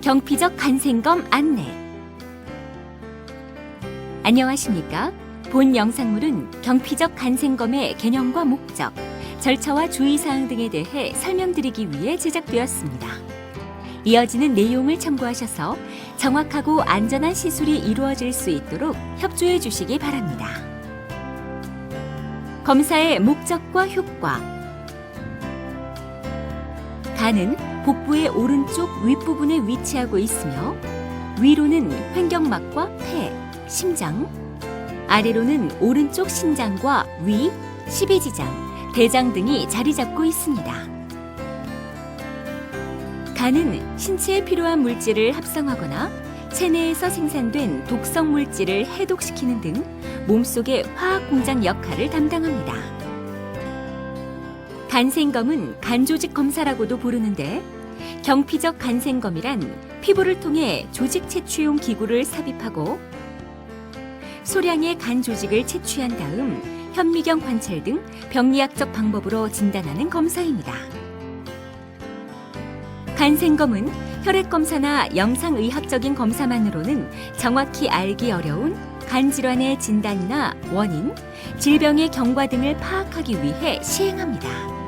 경피적 간생검 안내. 안녕하십니까? 본 영상물은 경피적 간생검의 개념과 목적, 절차와 주의사항 등에 대해 설명드리기 위해 제작되었습니다. 이어지는 내용을 참고하셔서 정확하고 안전한 시술이 이루어질 수 있도록 협조해 주시기 바랍니다. 검사의 목적과 효과. 간은 복부의 오른쪽 윗부분에 위치하고 있으며 위로는 횡격막과 폐, 심장, 아래로는 오른쪽 신장과 위, 십이지장, 대장 등이 자리 잡고 있습니다. 간은 신체에 필요한 물질을 합성하거나 체내에서 생산된 독성 물질을 해독시키는 등 몸속의 화학 공장 역할을 담당합니다. 간생검은 간조직 검사라고도 부르는데 경피적 간생검이란 피부를 통해 조직 채취용 기구를 삽입하고 소량의 간 조직을 채취한 다음 현미경 관찰 등 병리학적 방법으로 진단하는 검사입니다. 간생검은 혈액 검사나 영상의학적인 검사만으로는 정확히 알기 어려운 간 질환의 진단이나 원인, 질병의 경과 등을 파악하기 위해 시행합니다.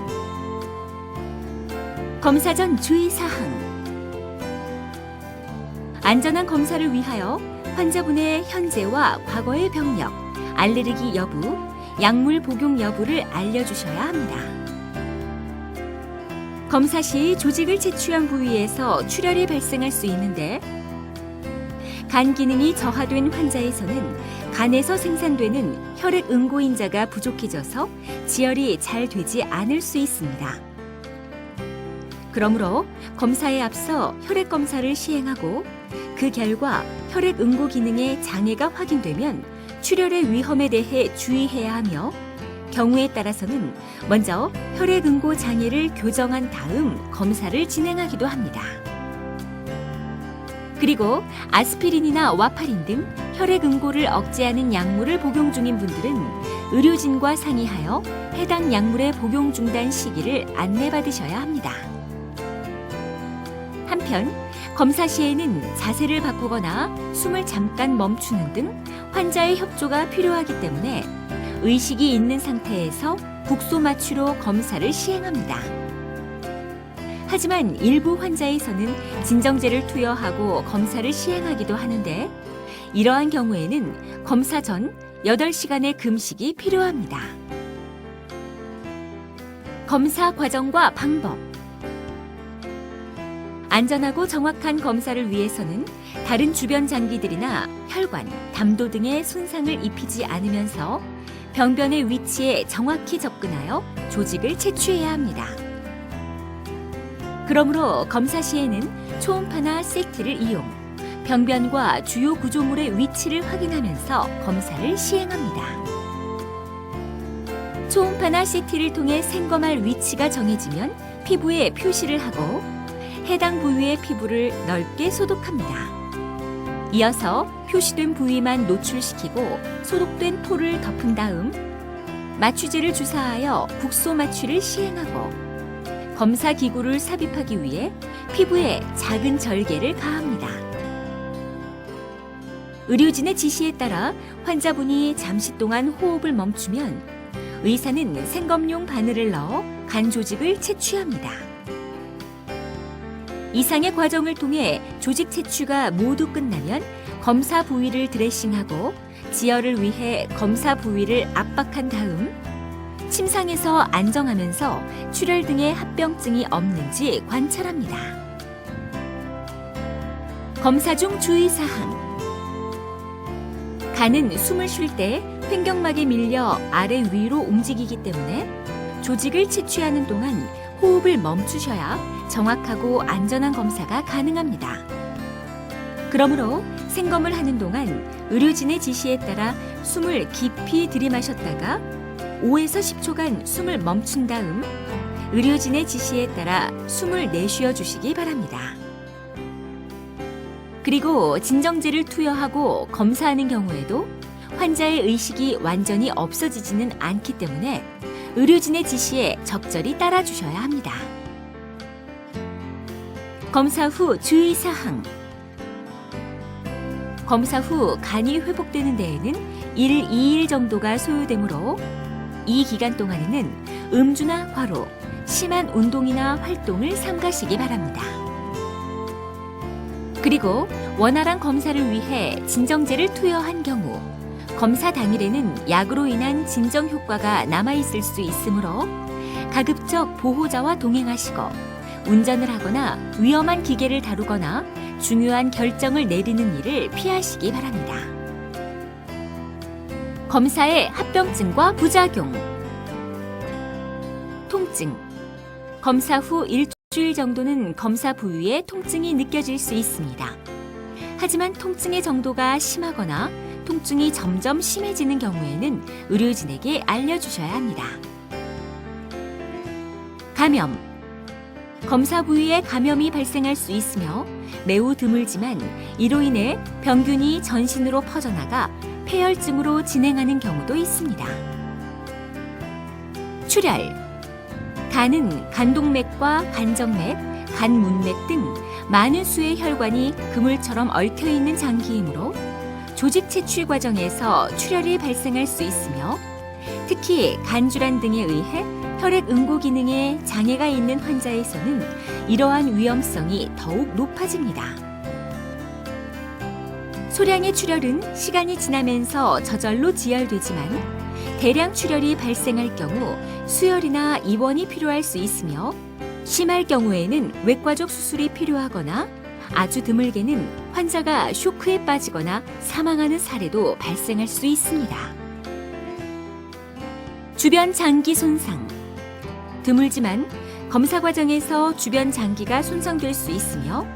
검사 전 주의 사항. 안전한 검사를 위하여 환자분의 현재와 과거의 병력, 알레르기 여부, 약물 복용 여부를 알려주셔야 합니다. 검사 시 조직을 채취한 부위에서 출혈이 발생할 수 있는데 간 기능이 저하된 환자에서는 간에서 생산되는 혈액 응고인자가 부족해져서 지혈이 잘 되지 않을 수 있습니다. 그러므로 검사에 앞서 혈액 검사를 시행하고 그 결과 혈액 응고 기능에 장애가 확인되면 출혈의 위험에 대해 주의해야 하며 경우에 따라서는 먼저 혈액 응고 장애를 교정한 다음 검사를 진행하기도 합니다. 그리고 아스피린이나 와파린 등 혈액 응고를 억제하는 약물을 복용 중인 분들은 의료진과 상의하여 해당 약물의 복용 중단 시기를 안내받으셔야 합니다. 한편 검사 시에는 자세를 바꾸거나 숨을 잠깐 멈추는 등 환자의 협조가 필요하기 때문에 의식이 있는 상태에서 국소 마취로 검사를 시행합니다. 하지만 일부 환자에서는 진정제를 투여하고 검사를 시행하기도 하는데 이러한 경우에는 검사 전 8시간의 금식이 필요합니다. 검사 과정과 방법 안전하고 정확한 검사를 위해서는 다른 주변 장기들이나 혈관, 담도 등의 손상을 입히지 않으면서 병변의 위치에 정확히 접근하여 조직을 채취해야 합니다. 그러므로 검사 시에는 초음파나 CT를 이용, 병변과 주요 구조물의 위치를 확인하면서 검사를 시행합니다. 초음파나 CT를 통해 생검할 위치가 정해지면 피부에 표시를 하고 해당 부위의 피부를 넓게 소독합니다. 이어서 표시된 부위만 노출시키고 소독된 포를 덮은 다음 마취제를 주사하여 국소 마취를 시행하고 검사 기구를 삽입하기 위해 피부에 작은 절개를 가합니다. 의료진의 지시에 따라 환자분이 잠시 동안 호흡을 멈추면 의사는 생검용 바늘을 넣어 간 조직을 채취합니다. 이상의 과정을 통해 조직 채취가 모두 끝나면 검사 부위를 드레싱하고 지혈을 위해 검사 부위를 압박한 다음 침상에서 안정하면서 출혈 등의 합병증이 없는지 관찰합니다. 검사 중 주의사항 간은 숨을 쉴 때 횡격막에 밀려 아래 위로 움직이기 때문에 조직을 채취하는 동안 호흡을 멈추셔야 정확하고 안전한 검사가 가능합니다. 그러므로 생검을 하는 동안 의료진의 지시에 따라 숨을 깊이 들이마셨다가 5에서 10초간 숨을 멈춘 다음 의료진의 지시에 따라 숨을 내쉬어 주시기 바랍니다. 그리고 진정제를 투여하고 검사하는 경우에도 환자의 의식이 완전히 없어지지는 않기 때문에 의료진의 지시에 적절히 따라주셔야 합니다. 검사 후 주의사항. 검사 후 간이 회복되는 데에는 1, 2일 정도가 소요되므로 이 기간 동안에는 음주나 과로, 심한 운동이나 활동을 삼가시기 바랍니다. 그리고 원활한 검사를 위해 진정제를 투여한 경우 검사 당일에는 약으로 인한 진정 효과가 남아 있을 수 있으므로 가급적 보호자와 동행하시고 운전을 하거나 위험한 기계를 다루거나 중요한 결정을 내리는 일을 피하시기 바랍니다. 검사의 합병증과 부작용 통증 검사 후 일주일 정도는 검사 부위에 통증이 느껴질 수 있습니다. 하지만 통증의 정도가 심하거나 통증이 점점 심해지는 경우에는 의료진에게 알려주셔야 합니다. 감염. 검사 부위에 감염이 발생할 수 있으며 매우 드물지만 이로 인해 병균이 전신으로 퍼져나가 폐혈증으로 진행하는 경우도 있습니다. 출혈. 간은 간동맥과 간정맥, 간문맥 등 많은 수의 혈관이 그물처럼 얽혀 있는 장기이므로 조직 채취 과정에서 출혈이 발생할 수 있으며 특히 간질환 등에 의해 혈액 응고 기능에 장애가 있는 환자에서는 이러한 위험성이 더욱 높아집니다. 소량의 출혈은 시간이 지나면서 저절로 지혈되지만 대량 출혈이 발생할 경우 수혈이나 입원이 필요할 수 있으며 심할 경우에는 외과적 수술이 필요하거나 아주 드물게는 환자가 쇼크에 빠지거나 사망하는 사례도 발생할 수 있습니다. 주변 장기 손상. 드물지만 검사 과정에서 주변 장기가 손상될 수 있으며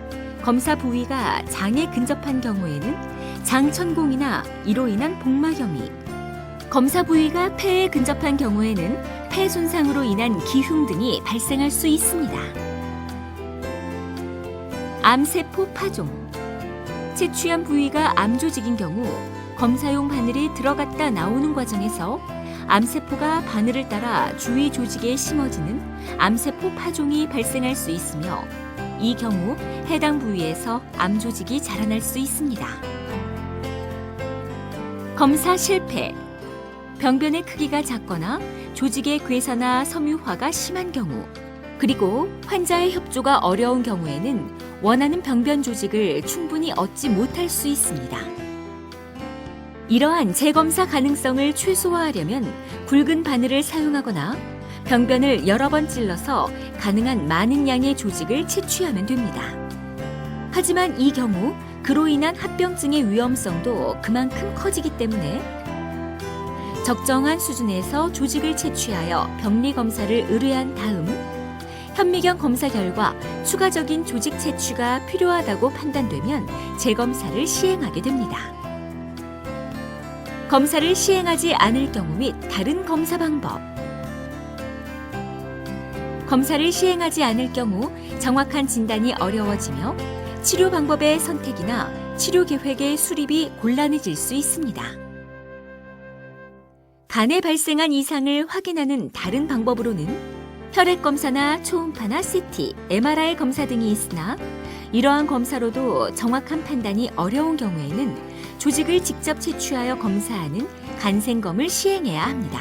검사 부위가 장에 근접한 경우에는 장천공이나 이로 인한 복막염이 검사 부위가 폐에 근접한 경우에는 폐 손상으로 인한 기흉 등이 발생할 수 있습니다. 암세포 파종 채취한 부위가 암 조직인 경우 검사용 바늘이 들어갔다 나오는 과정에서 암세포가 바늘을 따라 주위 조직에 심어지는 암세포 파종이 발생할 수 있으며 이 경우 해당 부위에서 암 조직이 자라날 수 있습니다. 검사 실패 병변의 크기가 작거나 조직의 괴사나 섬유화가 심한 경우 그리고 환자의 협조가 어려운 경우에는 원하는 병변 조직을 충분히 얻지 못할 수 있습니다. 이러한 재검사 가능성을 최소화하려면 굵은 바늘을 사용하거나 병변을 여러 번 찔러서 가능한 많은 양의 조직을 채취하면 됩니다. 하지만 이 경우 그로 인한 합병증의 위험성도 그만큼 커지기 때문에 적정한 수준에서 조직을 채취하여 병리 검사를 의뢰한 다음 현미경 검사 결과 추가적인 조직 채취가 필요하다고 판단되면 재검사를 시행하게 됩니다. 검사를 시행하지 않을 경우 및 다른 검사 방법. 검사를 시행하지 않을 경우 정확한 진단이 어려워지며 치료 방법의 선택이나 치료 계획의 수립이 곤란해질 수 있습니다. 간에 발생한 이상을 확인하는 다른 방법으로는 혈액 검사나 초음파나 CT, MRI 검사 등이 있으나 이러한 검사로도 정확한 판단이 어려운 경우에는 조직을 직접 채취하여 검사하는 간생검을 시행해야 합니다.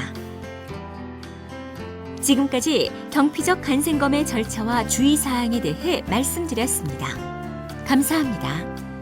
지금까지 경피적 간생검의 절차와 주의사항에 대해 말씀드렸습니다. 감사합니다.